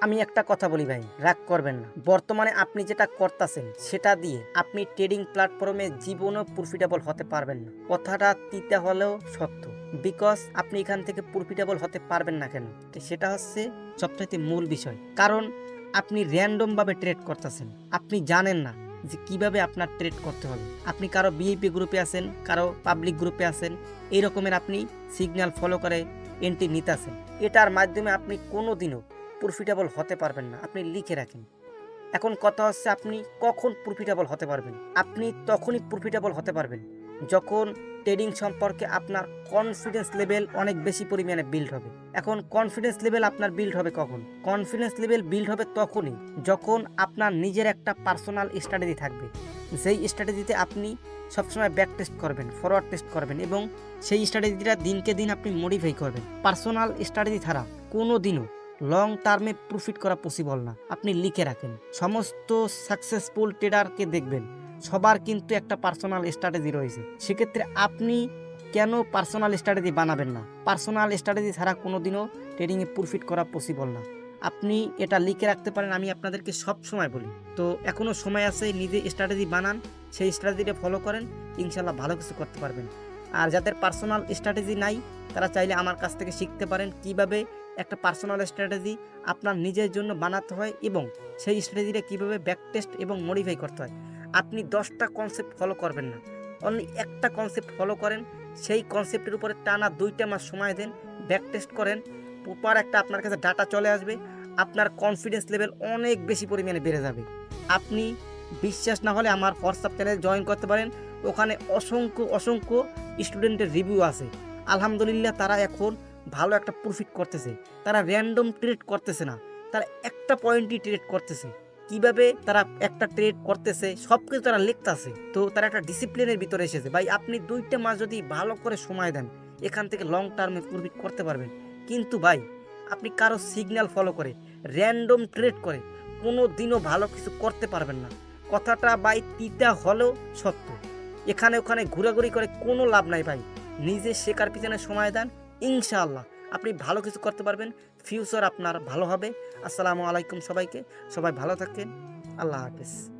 আমি একটা কথা বলি ভাই, রাগ করবেন না। বর্তমানে আপনি যেটা করতেছেন, সেটা দিয়ে আপনি ট্রেডিং প্ল্যাটফর্মে জীবনও প্রফিটেবল হতে পারবেন না। কথাটা তিতে হলেও সত্য। বিকজ আপনি এখান থেকে প্রফিটেবল হতে পারবেন না কেন? সেটা হচ্ছে সবচাইতে মূল বিষয়। কারণ আপনি র্যান্ডমভাবে ট্রেড করতেছেন। আপনি জানেন না যে কীভাবে আপনার ট্রেড করতে হবে। আপনি কারও বিএপি গ্রুপে আছেন, কারও পাবলিক গ্রুপে আছেন, এই রকমের আপনি সিগন্যাল ফলো করে এন্ট্রি নিতেছেন। এটার মাধ্যমে আপনি কোনো দিনও প্রফিটেবল হতে পারবেন না। আপনি লিখে রাখেন। এখন কথা হচ্ছে আপনি কখন প্রফিটেবল হতে পারবেন। আপনি তখনই প্রফিটেবল হতে পারবেন যখন ট্রেডিং সম্পর্কে আপনার কনফিডেন্স লেভেল অনেক বেশি পরিমাণে বিল্ড হবে। এখন কনফিডেন্স লেভেল আপনার বিল্ড হবে কখন? কনফিডেন্স লেভেল বিল্ড হবে তখনই যখন আপনার নিজের একটা পার্সোনাল স্ট্র্যাটেজি থাকবে। সেই স্ট্র্যাটেজিতে আপনি সবসময় ব্যাক টেস্ট করবেন ফরওয়ার্ড টেস্ট করবেন এবং সেই স্ট্র্যাটেজিটা দিনকে দিন আপনি মডিফাই করবেন। পার্সোনাল স্ট্র্যাটেজি ছাড়া কোনো দিনও লং টার্মে প্রফিট করা পসিবল না। আপনি লিখে রাখেন। সমস্ত সাকসেসফুল ট্রেডারকে দেখবেন। সবার কিন্তু একটা পার্সোনাল স্ট্র্যাটেজি রয়েছে। সেক্ষেত্রে আপনি কেন পার্সোনাল স্ট্র্যাটেজি বানাবেন না? পার্সোনাল স্ট্র্যাটেজি ছাড়া কোনো দিনও ট্রেডিংয়ে প্রফিট করা পসিবল না। আপনি এটা লিখে রাখতে পারেন, আমি আপনাদেরকে সব সময় বলি। তো এখনও সময় আছে, নিজে স্ট্র্যাটেজি বানান, সেই স্ট্র্যাটেজিটা ফলো করেন ইনশাল্লাহ ভালো কিছু করতে পারবেন। আর যাদের পার্সোনাল স্ট্র্যাটেজি নাই, তারা চাইলে আমার কাছ থেকে শিখতে পারেন কীভাবে একটা পার্সোনাল স্ট্র্যাটেজি আপনার নিজের জন্য বানাতে হয় এবং সেই স্ট্র্যাটেজিটা কীভাবে ব্যাক টেস্ট এবং মডিফাই করতে হয়। আপনি দশটা কনসেপ্ট ফলো করবেন না। অনলি একটা কনসেপ্ট ফলো করেন, সেই কনসেপ্টের উপরে টানা দুইটা মাস সময় দেন ব্যাক টেস্ট করেন প্রপার একটা আপনার কাছে ডাটা চলে আসবে, আপনার কনফিডেন্স লেভেল অনেক বেশি পরিমাণে বেড়ে যাবে। আপনি বিশ্বাস না হলে আমার হোয়াটসঅ্যাপ চ্যানেলে জয়েন করতে পারেন, ওখানে অসংখ্য অসংখ্য স্টুডেন্টের রিভিউ আছে। আলহামদুলিল্লাহ তারা এখন ভালো একটা প্রফিট করতেছে। তারা র্যান্ডম ট্রেড করতেছে না। তারা একটা পয়েন্টই ট্রেড করতেছে। কীভাবে তারা একটা ট্রেড করতেছে সব কিছু তারা লিখতেছে। তো তারা একটা ডিসিপ্লিনের ভিতরে এসেছে। ভাই, আপনি দুইটা মাস যদি ভালো করে সময় দেন, এখান থেকে লং টার্মে প্রফিট করতে পারবেন। কিন্তু ভাই, আপনি কারও সিগন্যাল ফলো করে র্যান্ডম ট্রেড করে কোনো দিনও ভালো কিছু করতে পারবেন না। কথাটা ভাই তিতা হলেও সত্য। এখানে ওখানে ঘোরাঘুরি করে কোনো লাভ নাই ভাই। নিজে শেখার পিছনে সময় দেন ইনশাআল্লাহ আপনি ভালো কিছু করতে পারবেন ফিউচার আপনার ভালো হবে। আসসালামু আলাইকুম সবাইকে, সবাই ভালো থাকেন, আল্লাহ হাফেজ।